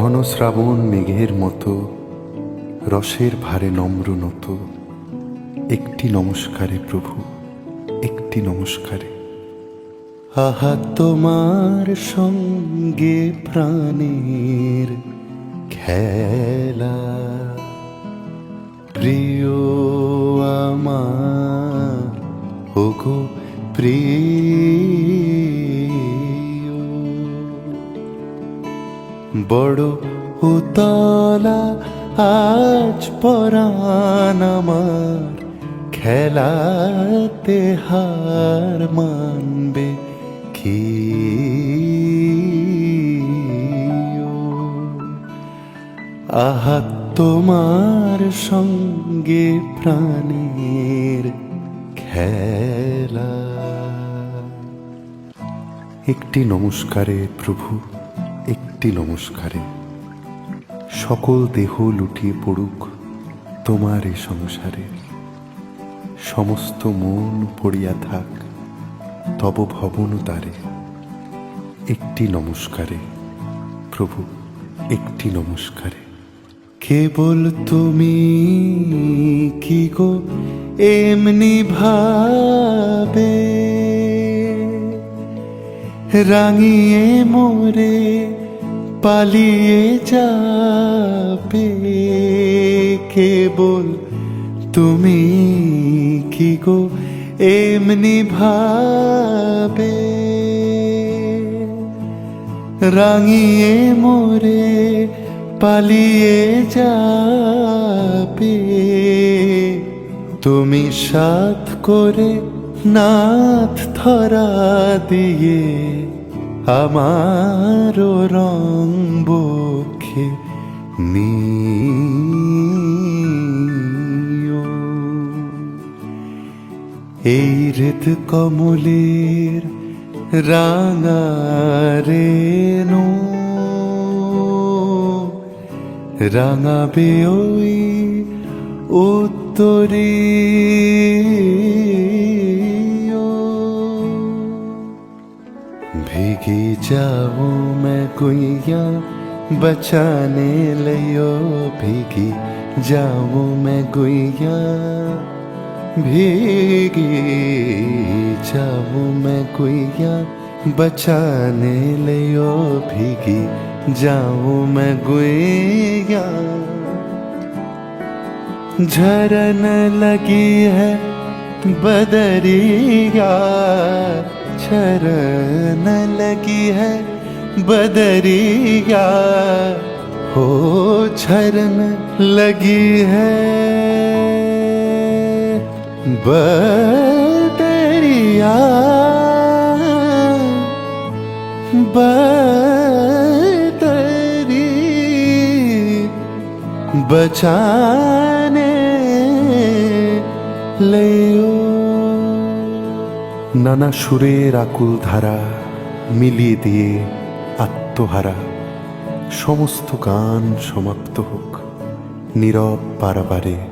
ঘন শ্রাবণ মেঘের মতো, রসের ভারে নম্র নত। একটি নমস্কারে প্রভু, একটি নমস্কারে। আহা, তোমার সঙ্গে প্রাণের খেলা। প্রিয় আমার, ওগো প্রিয় বড় উতলা, আজ পরাণ আমার খেলাতে হার মানবে কি? আহা, তোমার সঙ্গে প্রাণীর খেলা। একটি নমস্কারে প্রভু। একটি নমস্কারে। সকল দেহ লুটিয়ে পড়ুক তোমার এ সংসারে। সমস্ত মন পড়িয়া থাক, তব ভবন তারে। একটি নমস্কারে, প্রভু, একটি নমস্কারে। কেবল তুমি কি গো, এমনি ভাবে রাঙিয়ে মোরে, পালিয়ে যাবে। কেবল তুমি কি গো, এমনি ভাবে? রাঙিয়ে মোরে, পালিয়ে যাবে। তুমি সাথ করে নাথ ধরা দিয়ে আমার রং বক্ষে এই হৃদ কমলের রাঙারে নো রাঙাবে ওই উত্তরে जाऊँ मैं गुइया बचाने लियो भीगी। जाऊँ मैं गुइया भीगी। जाऊँ मैं गुइया बचाने लियो भीगी। जाऊँ मैं गुइया झरन लगी है बदरिया झरन लगी है बदरिया। हो झरन लगी है। बदरिया। बदरी। बचाने লেও নানা সুরের আকুল ধারা মিলিয়ে দিয়ে আত্মহারা। সমস্ত গান সমাপ্ত হোক নীরব পারাবারে